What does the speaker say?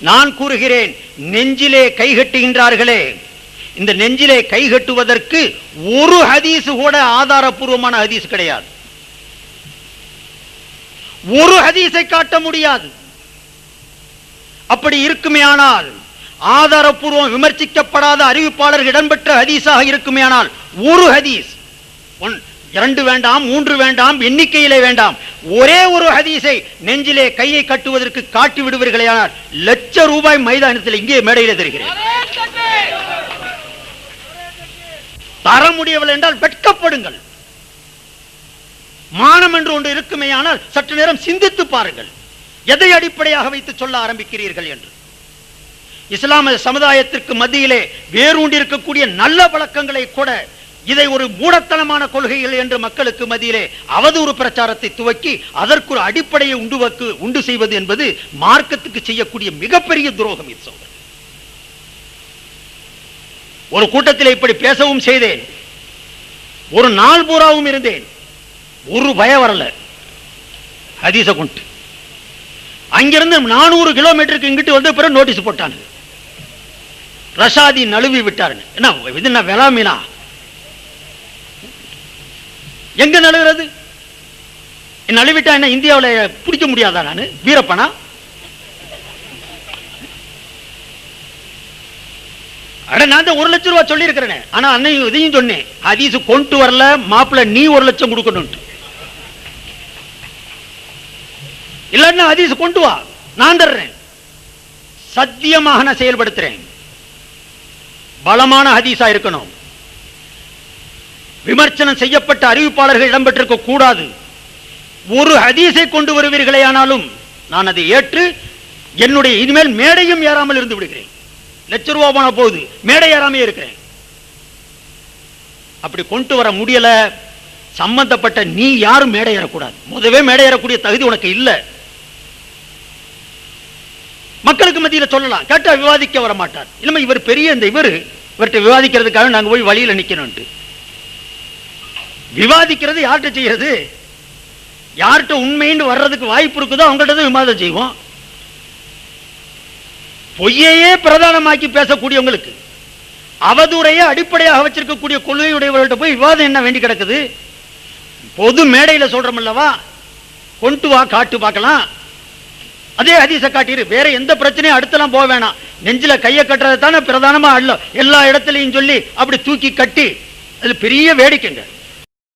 நான் கூறுகிறேன் நெஞ்சிலே கைகட்டுகின்றார்களே இந்த நெஞ்சிலே கைகட்டுவதற்கு ஒரு ஹதீஸ் கூட ஆதாரபூர்வமான ஹதீஸ் கிடையாது. ஒரு ஹதீஸை காட்ட முடியாது. அப்படி இருக்குமே ஆனால் ஆதாரபூர்வம் விமர்சிக்கப்படாத அறிவிப்பாளர்கள் இடம்பெற்ற ஹதீஸாக இருக்குமே ஆனால் ஒரு ஹதீஸ் ஒன் இரண்டு வேண்டாம் மூன்று வேண்டாம் எண்ணிக்கையிலே வேண்டாம். ஒரே ஒரு ஹதீஸை நெஞ்சிலே கையை கட்டுவதற்கு காட்டி விடுவீர்களேயானால் லட்ச ரூபாய் மைதானத்தில் இங்கே மேடையிலே தருகிறேன். தர முடியவில்லை என்றால் வெட்கப்படுங்கள். மானம் என்று ஒன்று இருக்குமேயானால் சற்று நேரம் சிந்தித்து பாருங்கள். எதை அடிப்படையாக வைத்து சொல்ல ஆரம்பிக்கிறீர்கள் என்று. இஸ்லாமிய சமுதாயத்திற்கு மத்தியிலே வேரூண்டிருக்கக்கூடிய நல்ல பழக்கங்களை கூட இதை ஒரு மூடத்தனமான கொள்கைகள் என்று மக்களுக்கு மத்தியிலே அவதூறு பிரச்சாரத்தை துவக்கி அதற்கு ஒரு அடிப்படையை உண்டு உண்டு செய்வது என்பது மார்க்கத்துக்கு செய்யக்கூடிய மிகப்பெரிய துரோகம் இது ஒரு கூட்டத்தில் இப்படி பேசவும் செய்தேன். ஒரு நாள் பூராவும் இருந்தேன். ஒரு பயம் வரல. ஹதீஸ கொண்டு. அங்கிருந்து நானூறு கிலோமீட்டருக்கு இங்கிட்டு வந்து பிறகு நோட்டீஸ் போட்டானு. ரஷாதி நழுவி விட்டாருன்னு. என்ன இது என்ன வெளாமீனா எங்க நழுவுறது? நழுவிட்டா என்ன இந்தியாவில் பிடிக்க முடியாதா நான்? வீரப்பனா? அட நான் தான் ஒரு லட்சம் ரூபாய் சொல்லியிருக்கிறேன். ஆனா அன்னையும் இதையும் சொன்னேன். ஹதீஸ் கொண்டு வரல மாப்பிள்ள நீ ஒரு லட்சம் கொடுக்கணும் இல்லன்னா ஹதீஸ் கொண்டு வா. நான் தர்றேன். சத்தியமாக நான் செயல்படுத்துறேன். பலமான ஹதீஸா இருக்கணும். விமர்சனம் செய்யப்பட்ட அறிவிப்பாளர்கள் இடம்பெற்றிருக்க கூடாது. ஒரு ஹதீஸை கொண்டு வருவீர்களே ஆனாலும் நான் அதை ஏற்று என்னுடைய இனிமேல் மேடையும் ஏறாமல் இருந்து விடுகிறேன். லட்ச ரூபா போன போகுது மேடை ஏறாமே இருக்கிறேன். அப்படி கொண்டு வர முடியல. சம்பந்தப்பட்ட நீ யாரும் மேடை ஏறக்கூடாது. முதவே மேடை ஏறக்கூடிய தகுதி உனக்கு இல்லை. மக்களுக்கு மத்தியில சொல்லலாம். கேட்டா விவாதிக்க வர மாட்டார் இல்லமா இவர் பெரிய இந்த இவர் இவர்கிட்ட விவாதிக்கிறதுக்காக நாங்கள் போய் வழியில நிக்கணும்ட்டு விவாதிக்கிறது யார்கிட்ட செய்யறது? யார்கிட்ட உண்மைன்னு வர்றதுக்கு வாய்ப்பு இருக்குதோ அவங்கள்ட்ட தான் விவாதம் செய்வோம். பொய்யையே பிரதானமாக்கி பேசக்கூடியவங்களுக்கு அவதூறையே அடிப்படையாக வச்சிருக்கக்கூடிய கொள்கையுடையவர்கள்ட்ட போய் விவாதம் என்ன வேண்டி கிடக்குது? பொது மேடையில சொல்றோம் அல்லவா? கொண்டு வா காட்டு பார்க்கலாம். அதே அதிச காட்டிரு. வேற எந்த பிரச்சனையும் அடுத்தலாம் போக வேணாம். நெஞ்சில கையை கட்டுறது தானே பிரதானமா அல்ல. எல்லா இடத்துலையும் சொல்லி அப்படி தூக்கி கட்டி அது பெரிய வேடிக்கைங்க.